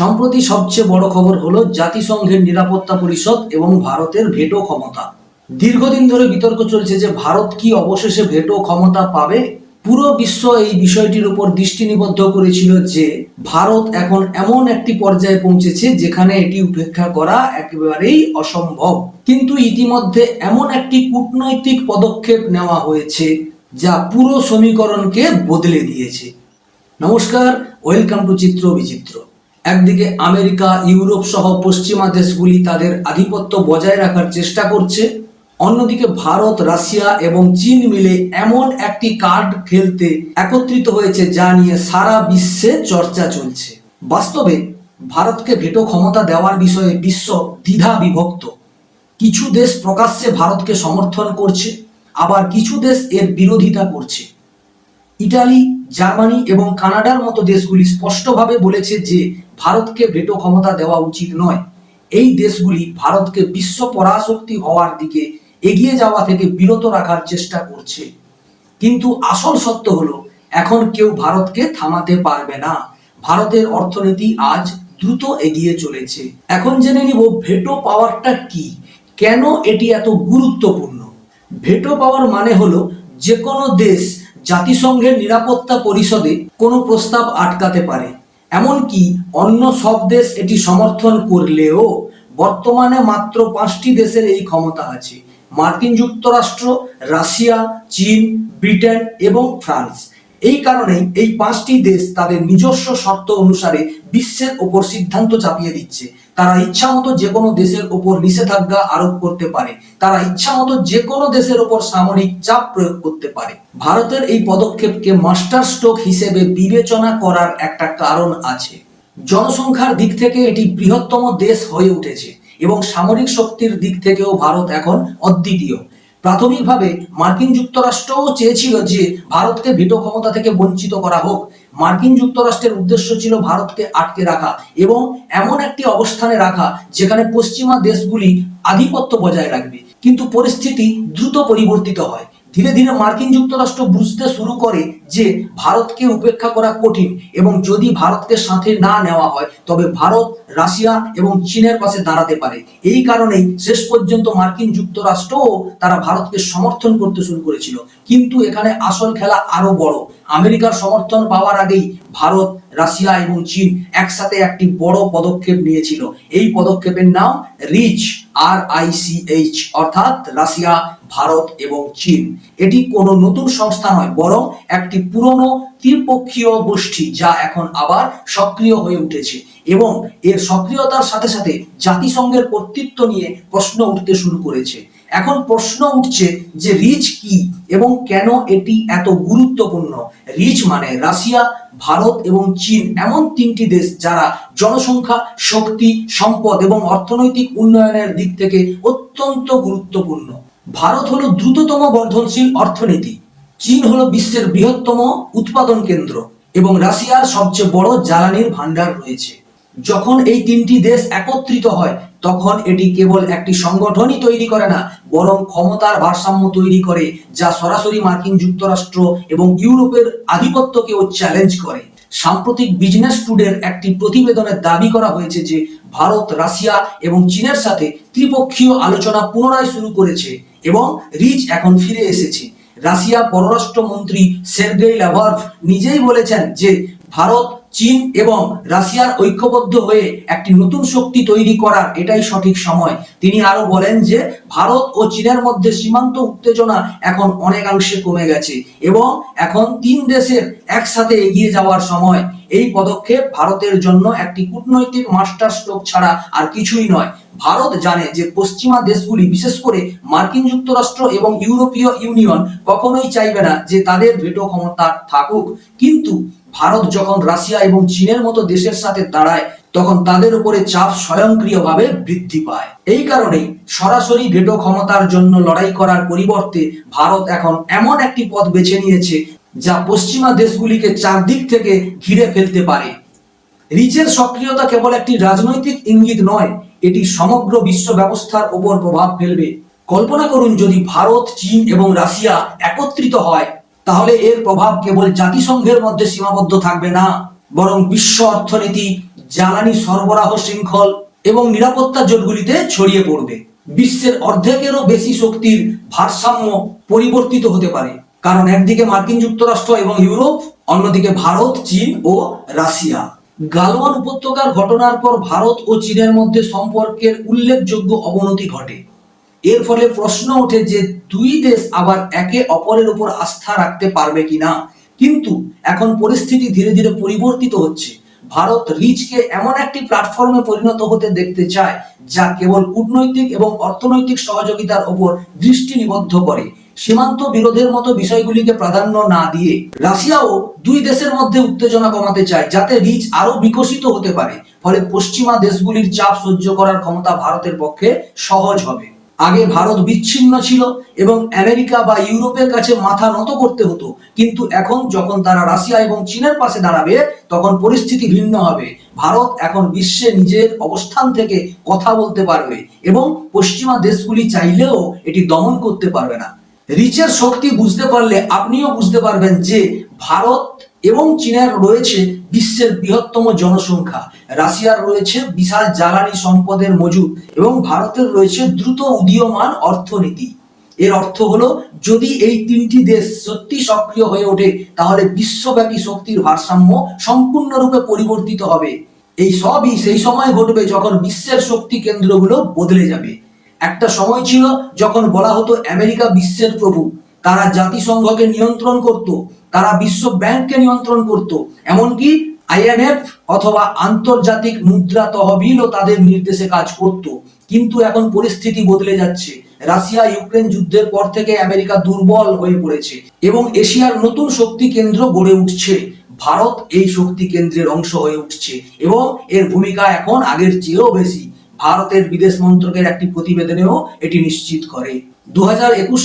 সম্প্রতি সবচেয়ে বড় খবর হলো জাতিসংঘের নিরাপত্তা পরিষদ এবং ভারতের ভেটো ক্ষমতা। দীর্ঘদিন ধরে বিতর্ক চলছে যে ভারত কি অবশেষে ভেটো ক্ষমতা পাবে? পুরো বিশ্ব এই বিষয়টির উপর দৃষ্টি নিবদ্ধ করেছিল যে, ভারত এখন এমন একটি পর্যায়ে পৌঁছেছে যেখানে এটি উপেক্ষা করা একেবারেই অসম্ভব। কিন্তু ইতিমধ্যে এমন একটি কূটনৈতিক পদক্ষেপ নেওয়া হয়েছে যা পুরো সমীকরণকে বদলে দিয়েছে। নমস্কার, ওয়েলকাম টু চিত্র বিচিত্র। একদিকে আমেরিকা, ইউরোপ সহ পশ্চিমা দেশগুলি তাদের আধিপত্য বজায় রাখার চেষ্টা করছে, অন্যদিকে ভারত, রাশিয়া এবং চীন মিলে এমন একটি কার্ড খেলতে একত্রিত হয়েছে যা নিয়ে সারা বিশ্বে চর্চা চলছে। বাস্তবে, ভারতকে ভেটো ক্ষমতা দেওয়ার বিষয়ে বিশ্ব দ্বিধা বিভক্ত। কিছু দেশ প্রকাশ্যে ভারতকে সমর্থন করছে, আবার কিছু দেশ এর বিরোধিতা করছে। ইটালি, জার্মানি এবং কানাডার মতো দেশগুলি স্পষ্টভাবে বলেছে যে ভারতকে ভেটো ক্ষমতা দেওয়া উচিত নয়। এই দেশগুলি ভারতকে বিশ্ব পরাশক্তি হওয়ার দিকে এগিয়ে যাওয়া থেকে বিরত রাখার চেষ্টা করছে। কিন্তু আসল সত্য হলো, এখন কেউ ভারতকে থামাতে পারবে না। ভারতের অর্থনীতি আজ দ্রুত এগিয়ে চলেছে। এখন জেনে নিব ভেটো পাওয়ারটা কি? কেন এটি এত গুরুত্বপূর্ণ? ভেটো পাওয়ার মানে হলো যে কোনো দেশ জাতিসংঘের নিরাপত্তা পরিষদে কোনো প্রস্তাব আটকাতে পারে। এমনকি অন্য সব দেশ এটি সমর্থন করলেও বর্তমানে মাত্র পাঁচটি দেশের এই ক্ষমতা আছে। মার্কিন যুক্তরাষ্ট্র, রাশিয়া, চীন, ব্রিটেন এবং ফ্রান্স। এই কারণেই এই পাঁচটি দেশ তাদের নিজস্ব শর্ত অনুসারে বিশ্বের ওপর সিদ্ধান্ত চাপিয়ে দিচ্ছে। তারা ইচ্ছামতো যে কোনো দেশের ওপর নিষেধাজ্ঞা আরোপ করতে পারে। তারা ইচ্ছামতো যে কোনো দেশের ওপর সামরিক চাপ প্রয়োগ করতে পারে। ভারতের এই পদক্ষেপকে মাস্টার স্ট্রোক হিসেবে বিবেচনা করার একটা কারণ আছে। জনসংখ্যার দিক থেকে এটি বৃহত্তম দেশ হয়ে উঠেছে এবং সামরিক শক্তির দিক থেকেও ভারত এখন অদ্বিতীয়। প্রাথমিকভাবে মার্কিন যুক্তরাষ্ট্রও চেয়েছিল যে ভারতকে ভিটো ক্ষমতা থেকে বঞ্চিত করা হোক। মার্কিন যুক্তরাষ্ট্রের উদ্দেশ্য ছিল ভারতকে আটকে রাখা এবং এমন একটি অবস্থানে রাখা যেখানে পশ্চিমা দেশগুলি আধিপত্য বজায় রাখবে। কিন্তু পরিস্থিতি দ্রুত পরিবর্তিত হয়। ধীরে ধীরে মার্কিন যুক্তরাষ্ট্র বুঝতে শুরু করে যে ভারতকে উপেক্ষা করা কঠিন এবং যদি ভারতকে সাথে না নেওয়া হয়, তবে ভারত, রাশিয়া এবং চীনের পাশে দাঁড়াতে পারে। এই কারণেই শেষ পর্যন্ত মার্কিন যুক্তরাষ্ট্রও তারা ভারতকে সমর্থন করতে শুরু করেছিল। কিন্তু এখানে আসল খেলা আরও বড়। আমেরিকার সমর্থন পাওয়ার আগেই ভারত, রাশিয়া এবং চীন একসাথে একটি বড় পদক্ষেপ নিয়েছিল। এই পদক্ষেপের নাম রিচ আর আইসিএইচ অর্থাৎ রাশিয়া ভারত এবং চীন। এটি কোনো নতুন সংস্থা নয়, বরং একটি পুরনো ত্রিপক্ষীয় গোষ্ঠী যা এখন আবার সক্রিয় হয়ে উঠেছে এবং এর সক্রিয়তার সাথে সাথে জাতিসংঘের কর্তৃত্ব নিয়ে প্রশ্ন উঠতে শুরু করেছে। এখন প্রশ্ন উঠছে যে রিচ কি এবং কেন এটি এত গুরুত্বপূর্ণ? রিচ মানে রাশিয়া, ভারত এবং চীন এমন তিনটি দেশ যারা জনসংখ্যা, শক্তি, সম্পদ এবং অর্থনৈতিক উন্নয়নের দিক থেকে অত্যন্ত গুরুত্বপূর্ণ। ভারত হলো দ্রুততম বর্ধনশীল অর্থনীতি। চীন হলো বিশ্বের বৃহত্তম উৎপাদন কেন্দ্র এবং রাশিয়ার সবচেয়ে বড় জ্বালানির ভান্ডার রয়েছে। যখন এই তিনটি দেশ একত্রিত হয়, তখন এটি কেবল একটি সংগঠনই তৈরি করে না, বরং ক্ষমতার ভারসাম্য তৈরি করে, যা সরাসরি মার্কিন যুক্তরাষ্ট্র এবং ইউরোপের আধিপত্যকেও চ্যালেঞ্জ করে। সাম্প্রতিক বিজনেস টুডের একটি প্রতিবেদনে দাবি করা হয়েছে যে, ভারত, রাশিয়া এবং চীনের সাথে ত্রিপক্ষীয় আলোচনা পুনরায় শুরু করেছে। এবং রিচ এখন ফিরে এসেছে। রাশিয়া পররাষ্ট্রমন্ত্রী সের্গেই ল্যাভার্ভ নিজেই বলেছেন যে, ভারত, চীন এবং রাশিয়ার ঐক্যবদ্ধ হয়ে একটি নতুন শক্তি তৈরি করার এটাই সঠিক সময়। তিনি আরও বলেন যে, ভারত ও চীনের মধ্যে সীমান্ত উত্তেজনা এখন অনেকাংশে কমে গেছে এবং এখন তিন দেশের একসাথে এগিয়ে যাওয়ার সময়। এই পদক্ষেপ ভারতের জন্য একটি কূটনৈতিক মাস্টার স্ট্রোক ছাড়া আর কিছুই নয়। ভারত জানে যে পশ্চিমা দেশগুলি, বিশেষ করে মার্কিন যুক্তরাষ্ট্র এবং ইউরোপীয় ইউনিয়ন কখনোই চাইবে না যে তাদের ভেটো ক্ষমতা থাকুক। কিন্তু ভারত যখন রাশিয়া এবং চীনের মতো দেশের সাথে দাঁড়ায়, তখন তাদের উপরে চাপ স্বয়ংক্রিয়ভাবে বৃদ্ধি পায়। এই কারণেই সরাসরি ভেটো ক্ষমতার জন্য লড়াই করার পরিবর্তে ভারত এখন এমন একটি পথ বেছে নিয়েছে যা পশ্চিমা দেশগুলিকে চারদিক থেকে ঘিরে ফেলতে পারে। রিচের সক্রিয়তা কেবল একটি রাজনৈতিক ইঙ্গিত নয় এটি সমগ্র বিশ্ব ব্যবস্থার ওপর প্রভাব ফেলবে। কল্পনা করুন, যদি ভারত, চীন এবং রাশিয়া একত্রিত হয়, তাহলে এর প্রভাব কেবল জাতিসংঘের মধ্যে সীমাবদ্ধ থাকবে না, বরং বিশ্ব অর্থনীতি, জ্বালানি সরবরাহ শৃঙ্খল এবং নিরাপত্তা জোটগুলিতে ছড়িয়ে পড়বে। বিশ্বের অর্ধেকেরও বেশি শক্তির ভারসাম্য পরিবর্তিত হতে পারে, কারণ একদিকে মার্কিন যুক্তরাষ্ট্র এবং ইউরোপ, অন্যদিকে ভারত, চীন ও রাশিয়া। গালওয়ান উপত্যকার ঘটনার পর ভারত ও চীনের মধ্যে সম্পর্কের উল্লেখযোগ্য অবনতি ঘটে। এর ফলে প্রশ্ন ওঠে যে দুই দেশ আবার একে অপরের উপর আস্থা রাখতে পারবে কিনা? কিন্তু এখন পরিস্থিতি ধীরে ধীরে পরিবর্তিত হচ্ছে। ভারত রিচকে এমন একটি প্ল্যাটফর্মে পরিণত হতে দেখতে চায়, যা কেবল কূটনৈতিক এবং অর্থনৈতিক সহযোগিতার ওপর দৃষ্টি নিবদ্ধ করে। সীমান্ত বিরোধের মতো বিষয়গুলিকে প্রাধান্য না দিয়ে রাশিয়াও দুই দেশের মধ্যে উত্তেজনা কমাতে চায়, যাতে রিচ আরও বিকশিত হতে পারে। ফলে পশ্চিমা দেশগুলির চাপ সহ্য করার ক্ষমতা ভারতের পক্ষে সহজ হবে। আগে ভারত বিচ্ছিন্ন ছিল এবং আমেরিকা বা ইউরোপের কাছে মাথা নত করতে হতো। কিন্তু এখন যখন তারা রাশিয়া এবং চীনের পাশে দাঁড়াবে, তখন পরিস্থিতি ভিন্ন হবে। ভারত এখন বিশ্বে নিজের অবস্থান থেকে কথা বলতে পারবে এবং পশ্চিমা দেশগুলি চাইলেও এটি দমন করতে পারবে না। রিচের শক্তি বুঝতে পারলে আপনিও বুঝতে পারবেন যে ভারত এবং চীনের রয়েছে বিশ্বের বৃহত্তম জনসংখ্যা। রাশিয়ার রয়েছে বিশাল জ্বালানি সম্পদের মজুদ এবং ভারতের রয়েছে দ্রুত উদীয়মান অর্থনীতি। এর অর্থ হলো, যদি এই তিনটি দেশ সত্যি সক্রিয় হয়ে ওঠে, তাহলে বিশ্বব্যাপী শক্তির ভারসাম্য সম্পূর্ণরূপে পরিবর্তিত হবে। এই সবই সেই সময় ঘটবে যখন বিশ্বের শক্তি কেন্দ্রগুলো বদলে যাবে। একটা সময় ছিল যখন বলা হতো আমেরিকা বিশ্বের প্রভু। তারা জাতিসংঘকে নিয়ন্ত্রণ করত, তারা বিশ্ব ব্যাংককে নিয়ন্ত্রণ করত, এমনকি আইএমএফ অথবা আন্তর্জাতিক মুদ্রা তহবিলও তাদের নির্দেশে কাজ করত। কিন্তু এখন পরিস্থিতি বদলে যাচ্ছে। রাশিয়া, ইউক্রেন যুদ্ধের পর থেকে আমেরিকা দুর্বল হয়ে পড়েছে এবং এশিয়ার নতুন শক্তি কেন্দ্র গড়ে উঠছে। ভারত এই শক্তি কেন্দ্রের অংশ হয়ে উঠছে এবং এর ভূমিকা এখন আগের চেয়েও বেশি। ভারতের বিদেশ মন্ত্রকের একটি প্রতিবেদনেও এটি নিশ্চিত করে। দু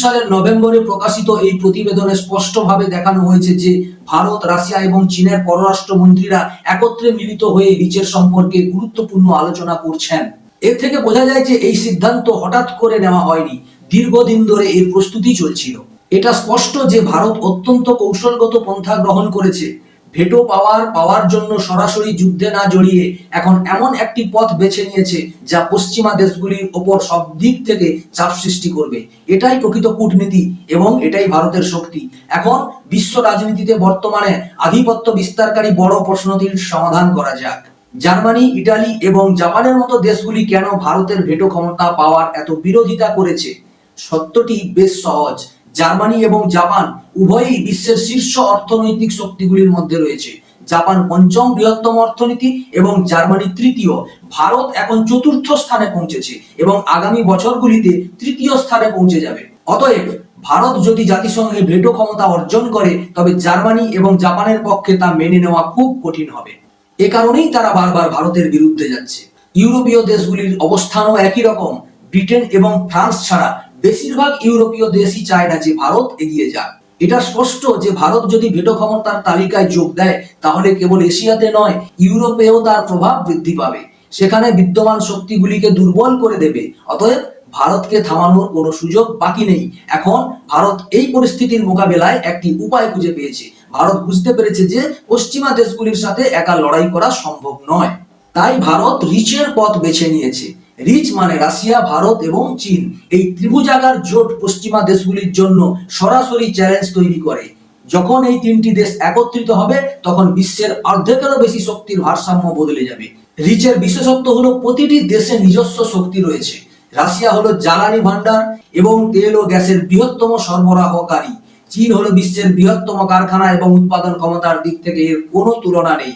সালের নভেম্বরে প্রকাশিত এই প্রতিবেদনে স্পষ্টভাবে দেখানো হয়েছে যে ভারত, রাশিয়া এবং চীনের পররাষ্ট্র মন্ত্রীরা একত্রে মিলিত হয়ে রিচের সম্পর্কে গুরুত্বপূর্ণ আলোচনা করছেন। এর থেকে বোঝা যায় যে এই সিদ্ধান্ত হঠাৎ করে নেওয়া হয়নি। দীর্ঘদিন ধরে এর প্রস্তুতি চলছিল। এটা স্পষ্ট যে ভারত অত্যন্ত কৌশলগত পন্থা গ্রহণ করেছে। ভেটো পাওয়ার পাওয়ার জন্য সরাসরি যুদ্ধে না জড়িয়ে এখন এমন একটি পথ বেছে নিয়েছে যা পশ্চিমা দেশগুলির ওপর সব দিক থেকে চাপ সৃষ্টি করবে। এটাই প্রকৃত কূটনীতি এবং এটাই ভারতের শক্তি। এখন বিশ্ব রাজনীতিতে বর্তমানে আধিপত্য বিস্তারকারী বড় প্রশ্নটির সমাধান করা যাক। জার্মানি, ইটালি এবং জাপানের মতো দেশগুলি কেন ভারতের ভেটো ক্ষমতা পাওয়ার এত বিরোধিতা করেছে? সত্যটি বেশ সহজ। জার্মানি এবং জাপান উভয়ই বিশ্বের শীর্ষ অর্থনৈতিক শক্তিগুলির মধ্যে রয়েছে। জাপান পঞ্চম বৃহত্তম অর্থনীতি এবং জার্মানি তৃতীয়। ভারত এখন চতুর্থ স্থানে পৌঁছেছে এবং আগামী বছরগুলিতে তৃতীয় স্থানে পৌঁছে যাবে। অতএব, ভারত যদি জাতিসংঘে ভেটো ক্ষমতা অর্জন করে, তবে জার্মানি এবং জাপানের পক্ষে তা মেনে নেওয়া খুব কঠিন হবে। এ কারণেই তারা বারবার ভারতের বিরুদ্ধে যাচ্ছে। ইউরোপীয় দেশগুলির অবস্থানও একই রকম। ব্রিটেন এবং ফ্রান্স ছাড়া বেশিরভাগ ইউরোপীয় দেশই চায় না যে ভারত এগিয়ে যাক। এটা স্পষ্ট যে ভারত যদি ভেটো ক্ষমতার তালিকায় যোগ দেয়, তাহলে কেবল এশিয়াতে নয়, ইউরোপেও তার প্রভাব বৃদ্ধি পাবে। সেখানে বিদ্যমান শক্তিগুলিকে দুর্বল করে দেবে, অতএব ভারতকে থামানোর কোনো সুযোগ বাকি নেই। এখন ভারত এই পরিস্থিতির মোকাবেলায় একটি উপায় খুঁজে পেয়েছে। ভারত বুঝতে পেরেছে যে পশ্চিমা দেশগুলির সাথে একা লড়াই করা সম্ভব নয়। তাই ভারত রিচের পথ বেছে নিয়েছে। রিচ মানে রাশিয়া, ভারত এবং চীন। এই ত্রিভুজাকার জোট পশ্চিমা দেশগুলির জন্য সরাসরি চ্যালেঞ্জ তৈরি করে। যখন এই তিনটি দেশ একত্রিত হবে, তখন বিশ্বের অর্ধেকেরও বেশি শক্তির ভারসাম্য বদলে যাবে। রিচের বিশেষত্ব হলো প্রতিটি দেশে নিজস্ব শক্তি রয়েছে। রাশিয়া হলো জ্বালানি ভান্ডার এবং তেল ও গ্যাসের বৃহত্তম সরবরাহকারী। চীন হলো বিশ্বের বৃহত্তম কারখানা এবং উৎপাদন ক্ষমতার দিক থেকে এর কোনো তুলনা নেই।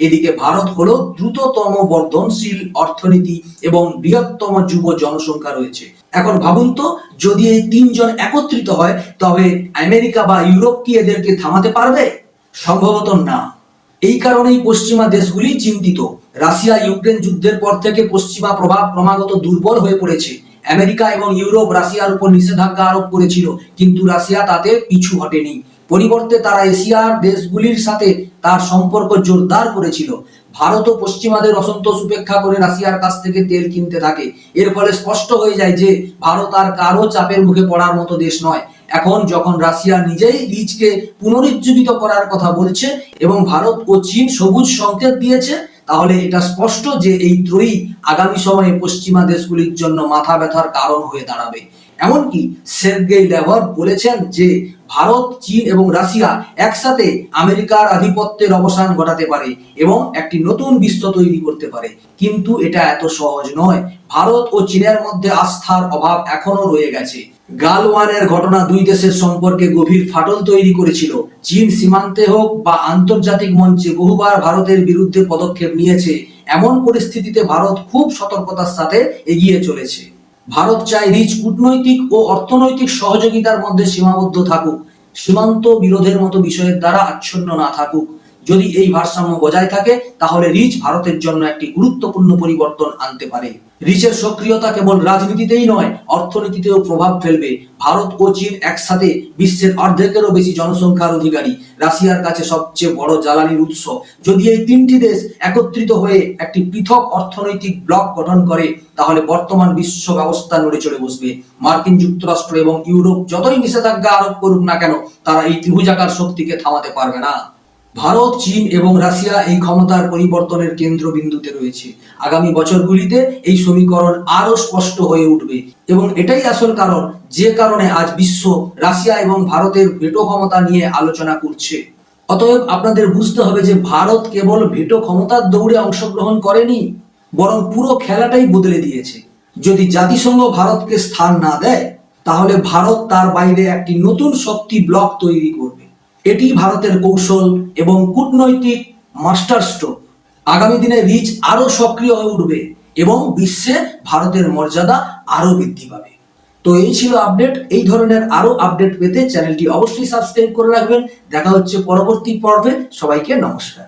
এদিকে ভারত হলো দ্রুততম বর্ধনশীল অর্থনীতি এবং বৃহত্তম যুব জনসংখ্যা রয়েছে। এখন ভাবুন তো, যদি এই তিনজন একত্রিত হয়, তবে আমেরিকা বা ইউরোপ কি এদেরকে থামাতে পারবে? সম্ভবত না। এই কারণেই পশ্চিমা দেশগুলি চিন্তিত। রাশিয়া ইউক্রেন যুদ্ধের পর থেকে পশ্চিমা প্রভাব ক্রমাগত দুর্বল হয়ে পড়েছে। আমেরিকা এবং ইউরোপ রাশিয়ার উপর নিষেধাজ্ঞা আরোপ করেছিল, কিন্তু রাশিয়া তাতে পিছু হটেনি। পরিবর্তে তারা এশিয়ার দেশগুলির সাথে তার সম্পর্ক জোরদার করেছিল। ভারত ও পশ্চিমাদের অসন্তোষ উপেক্ষা করে রাশিয়ার কাছ থেকে তেল কিনতে থাকে। এর ফলে স্পষ্ট হয়ে যায় যে, ভারত আর কারও চাপের মুখে পড়ার মতো দেশ নয়। এখন যখন রাশিয়া নিজেই রিচকে পুনরুজ্জীবিত করার কথা বলছে এবং ভারত ও চীন সবুজ সংকেত দিয়েছে, তাহলে এটা স্পষ্ট যে এই ত্রয়ী আগামী সময়ে পশ্চিমা দেশগুলির জন্য মাথা ব্যথার কারণ হয়ে দাঁড়াবে। এমনকি সের্গেই ল্যাভার বলেছেন যে ভারত, চীন এবং রাশিয়া একসাথে আমেরিকার আধিপত্যের অবসান ঘটাতে পারে এবং একটি নতুন বিশ্ব তৈরি করতে পারে। কিন্তু এটা এত সহজ নয়। ভারত ও চীনের মধ্যে আস্থার অভাব এখনও রয়ে গেছে। গালওয়ানের ঘটনা দুই দেশের সম্পর্কে গভীর ফাটল তৈরি করেছিল। চীন সীমান্তে হোক বা আন্তর্জাতিক মঞ্চে বহুবার ভারতের বিরুদ্ধে পদক্ষেপ নিয়েছে, এমন পরিস্থিতিতে ভারত খুব সতর্কতার সাথে এগিয়ে চলেছে। ভারত চায় রিচ কূটনৈতিক ও অর্থনৈতিক সহযোগিতার মধ্যে সীমাবদ্ধ থাকুক, সীমান্ত বিরোধের মতো বিষয়ের দ্বারা আচ্ছন্ন না থাকুক। যদি এই ভারসাম্য বজায় থাকে, তাহলে রিচ ভারতের জন্য একটি গুরুত্বপূর্ণ পরিবর্তন আনতে পারে। রিচের সক্রিয়তা কেবল রাজনীতিতেই নয়, অর্থনীতিতেও প্রভাব ফেলবে। ভারত ও চীন একসাথে বিশ্বের অর্ধেকেরও বেশি জনসংখ্যার অধিকারী। রাশিয়ার কাছে সবচেয়ে বড় জ্বালানির উৎস। যদি এই তিনটি দেশ একত্রিত হয়ে একটি পৃথক অর্থনৈতিক ব্লক গঠন করে, তাহলে বর্তমান বিশ্ব ব্যবস্থা নড়ে চড়ে বসবে। মার্কিন যুক্তরাষ্ট্র এবং ইউরোপ যতই নিষেধাজ্ঞা আরোপ করুক না কেন, তারা এই ত্রিভুজাকার শক্তিকে থামাতে পারবে না। ভারত, চীন এবং রাশিয়া এই ক্ষমতার পরিবর্তনের কেন্দ্রবিন্দুতে রয়েছে। আগামী বছরগুলিতে এই সমীকরণ আরও স্পষ্ট হয়ে উঠবে এবং এটাই আসল কারণ, যে কারণে আজ বিশ্ব রাশিয়া এবং ভারতের ভেটো ক্ষমতা নিয়ে আলোচনা করছে। অতএব আপনাদের বুঝতে হবে যে ভারত কেবল ভেটো ক্ষমতার দৌড়ে অংশগ্রহণ করেনি, বরং পুরো খেলাটাই বদলে দিয়েছে। যদি জাতিসংঘ ভারতকে স্থান না দেয়, তাহলে ভারত তার বাইরে একটি নতুন শক্তি ব্লক তৈরি করবে। এটি ভারতের কৌশল এবং কূটনৈতিক মাস্টার স্ট্রোক আগামী দিনে রিচ আরও সক্রিয় হয়ে উঠবে এবং বিশ্বে ভারতের মর্যাদা আরও বৃদ্ধি পাবে। তো এই ছিল আপডেট। এই ধরনের আরও আপডেট পেতে চ্যানেলটি অবশ্যই সাবস্ক্রাইব করে রাখবেন। দেখা হচ্ছে পরবর্তী পর্বে। সবাইকে নমস্কার।